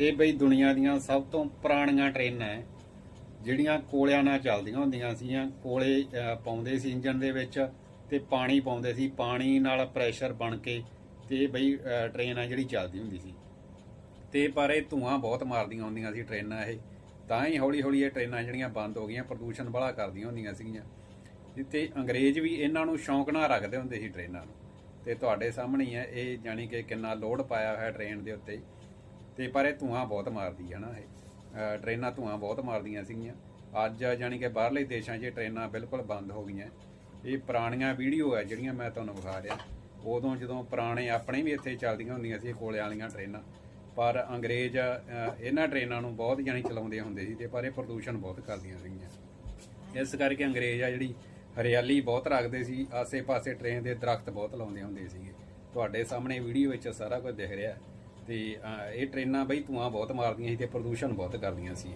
ਇਹ ਬਈ ਦੁਨੀਆ ਦੀਆਂ ਸਭ ਤੋਂ ਪੁਰਾਣੀਆਂ ਟ੍ਰੇਨਾਂ ਹੈ ਜਿਹੜੀਆਂ ਕੋਲਿਆਂ ਨਾਲ ਚੱਲਦੀਆਂ ਹੁੰਦੀਆਂ ਸੀਗੀਆਂ। ਕੋਲੇ ਪਾਉਂਦੇ ਸੀ ਇੰਜਨ ਦੇ ਵਿੱਚ ਤੇ ਪਾਣੀ ਪਾਉਂਦੇ ਸੀ ਪਾਣੀ ਨਾਲ ਪ੍ਰੈਸ਼ਰ ਬਣ ਕੇ ਤੇ ਬਈ ਅਹ, ਟ੍ਰੇਨ ਆ ਜਿਹੜੀ ਚੱਲਦੀ ਹੁੰਦੀ ਸੀ। ਤੇ ਪਰ ਇਹ ਧੂਆਂ ਬਹੁਤ ਮਾਰਦੀਆਂ ਹੁੰਦੀਆਂ ਸੀ ਟ੍ਰੇਨਾਂ ਇਹ। ਤਾਂ ਹੀ ਹੌਲੀ ਹੌਲੀ ਇਹ ਟ੍ਰੇਨਾਂ ਜਿਹੜੀਆਂ ਬੰਦ ਹੋ ਗਈਆਂ ਪ੍ਰਦੂਸ਼ਣ ਬੜਾ ਕਰਦੀਆਂ ਹੁੰਦੀਆਂ ਸੀਗੀਆਂ। ਤੇ ਅੰਗਰੇਜ਼ ਵੀ ਇਹਨਾਂ ਨੂੰ ਸ਼ੌਂਕ ਨਾਲ ਰੱਖਦੇ ਹੁੰਦੇ ਸੀ ਟ੍ਰੇਨਾਂ ਨੂੰ ਤੇ ਤੁਹਾਡੇ ਸਾਹਮਣੇ ਹੈ ਇਹ ਜਾਣੀ ਕਿ ਕਿੰਨਾ ਲੋਡ ਪਾਇਆ ਹੋਇਆ ਟ੍ਰੇਨ ਦੇ ਉੱਤੇ। ਤੇ ਪਰ ਇਹ ਧੂਆਂ ਬਹੁਤ ਮਾਰਦੀ ਹੈ ਨਾ ਇਹ। ਅਹ ਟ੍ਰੇਨਾਂ ਧੂਆਂ ਬਹੁਤ ਮਾਰਦੀਆਂ ਸੀਗੀਆਂ। ਅੱਜ ਜਾਣੀ ਕਿ ਬਾਹਰਲੇ ਦੇਸ਼ਾਂ 'ਚ ਇਹ ਟ੍ਰੇਨਾਂ ਬਿਲਕੁਲ ਬੰਦ ਹੋ ਗਈਆਂ। ਇਹ ਪੁਰਾਣੀਆਂ ਵੀਡੀਓ ਹੈ ਜਿਹੜੀਆਂ ਮੈਂ ਤੁਹਾਨੂੰ ਵਿਖਾ ਰਿਹਾ। ਉਦੋਂ ਜਦੋਂ ਪੁਰਾਣੇ ਆਪਣੇ ਵੀ ਇੱਥੇ ਚੱਲਦੀਆਂ ਹੁੰਦੀਆਂ ਸੀ, ਇਹ ਕੋਲੇ ਵਾਲੀਆਂ ਟ੍ਰੇਨਾਂ। ਪਰ ਅੰਗਰੇਜ਼ ਇਹਨਾਂ ਟ੍ਰੇਨਾਂ ਨੂੰ ਬਹੁਤ ਜਾਣੀ ਚਲਾਉਂਦੇ ਹੁੰਦੇ ਸੀ ਤੇ ਪਰ ਇਹ ਪ੍ਰਦੂਸ਼ਣ ਬਹੁਤ ਕਰਦੀਆਂ ਸੀਗੀਆਂ। ਇਸ ਕਰਕੇ ਅੰਗਰੇਜ਼ ਆ ਜਿਹੜੀ ਹਰਿਆਲੀ ਬਹੁਤ ਰੱਖਦੇ ਸੀ, ਆਸੇ-ਪਾਸੇ ਟ੍ਰੇਨ ਦੇ ਦਰਖਤ ਬਹੁਤ ਲਾਉਂਦੇ ਹੁੰਦੇ ਸੀਗੇ। ਤੁਹਾਡੇ ਸਾਹਮਣੇ ਵੀਡੀਓ ਵਿੱਚ ਸਾਰਾ ਕੁਝ ਦਿਖ ਰਿਹਾ। ਤੇ ਇਹ ਟ੍ਰੇਨਾਂ ਬਈ ਧੂਆਂ ਬਹੁਤ ਮਾਰਦੀਆਂ ਸੀ ਤੇ ਪ੍ਰਦੂਸ਼ਣ ਬਹੁਤ ਕਰਦੀਆਂ ਸੀ।